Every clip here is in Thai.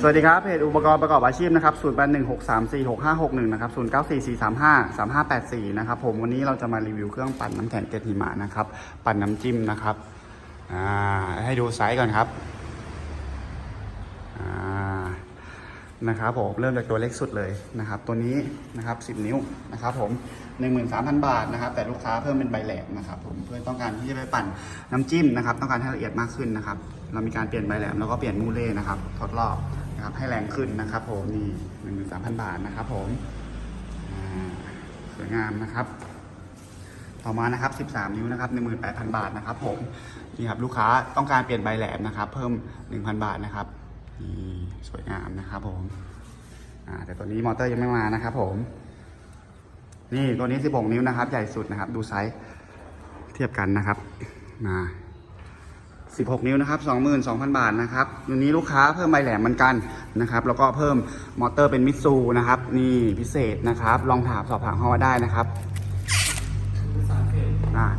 สวัสดีครับ เพจอุปกรณ์ประกอบอาชีพนะครับ0 8 1 6 3 4 6 5 6 1นะครับ0 9 4 4 3 5 3 5 8 4นะครับผมวันนี้เราจะมารีวิวเครื่องปั่นน้ำแข็งเกล็ดหิมะนะครับ ปั่นน้ำจิ้มนะครับอ่าให้ดูไซส์ก่อนครับอ่านะครับผมเริ่มจากตัวเล็กสุดเลยนะครับ ตัวนี้นะครับ10นิ้วนะครับ ผม13,000บาทนะครับ แต่ลูกค้าเพิ่มเป็นใบแหลมนะครับ ผมเพื่อต้องการที่จะไปปั่นน้ำจิ้มนะครับ ต้องการให้ละเอียดมากขึ้นนะครับ เรามีการเปลี่ยนใบแหลมแล้วก็เปลี่ยนมูเล่นะครับ ทดรอบ นะครับ ให้แรงขึ้นนะครับผมนี่13,000บาทนะครับผมสวยงามนะครับต่อมานะครับ 13 นิ้วนะครับ 18,000 บาทนะครับผม นี่ครับลูกค้าต้องการเปลี่ยนใบแหลมนะครับ เพิ่ม 1,000 บาทนะครับ นี่สวยงามนะครับผม อ่าแต่ตัวนี้มอเตอร์ยังไม่มานะครับผม นี่ตัวนี้ 16 นิ้วนะครับ ใหญ่สุดนะครับ ดูไซส์เทียบกันนะครับ มา 16 นิ้วนะครับ 22,000 บาทนะครับตัวนี้ลูกค้าเพิ่มใบแหลมเหมือนกันนะครับ แล้วก็เพิ่มมอเตอร์เป็นมิตซูนะครับ นี่พิเศษนะครับ ลองถามสอบถามเข้ามาได้นะครับ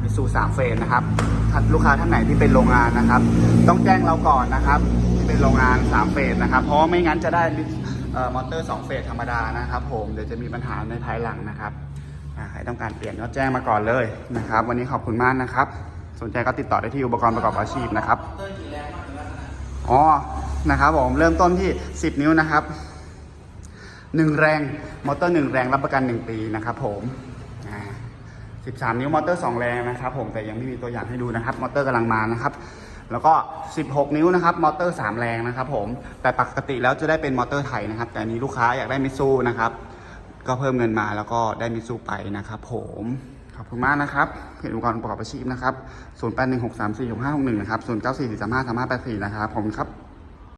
มิตซูสามเฟสนะครับถ้าลูกค้าท่านไหนที่เป็นโรงงานนะครับ ต้องแจ้งเราก่อนนะครับ ที่เป็นโรงงานสามเฟสนะครับ เพราะไม่งั้นจะได้มอเตอร์สองเฟสธรรมดานะครับ ผมเดี๋ยวจะมีปัญหาในภายหลังนะครับใครต้องการเปลี่ยนก็แจ้งมาก่อนเลยนะครับ วันนี้ขอบคุณมากนะครับ สนใจก็ติดต่อได้ที่อุปกรณ์ประกอบอาชีพนะครับอ๋อนะครับผมเริ่มต้นที่ 10 นิ้วนะครับ 1 แรงมอเตอร์ 1 แรงรับประกัน 1 ปีนะครับผมอ่า13 นิ้วมอเตอร์ 2 แรงนะครับ ผมแต่ยังไม่มีตัวอย่างให้ดูนะครับ มอเตอร์กำลังมานะครับ แล้วก็ 16 นิ้วนะครับ มอเตอร์ 3 แรงนะครับ ผมแต่ปกติแล้วจะได้เป็นมอเตอร์ไทยนะครับ แต่นี้ลูกค้าอยากได้มิซูนะครับ ก็เพิ่มเงินมาแล้วก็ได้มิซูไปนะครับ ผม ขอบคุณมากนะครับเพจอุปกรณ์ประกอบอาชีพนะครับ 0816346561 นะครับ 0944353584 นะครับผมครับ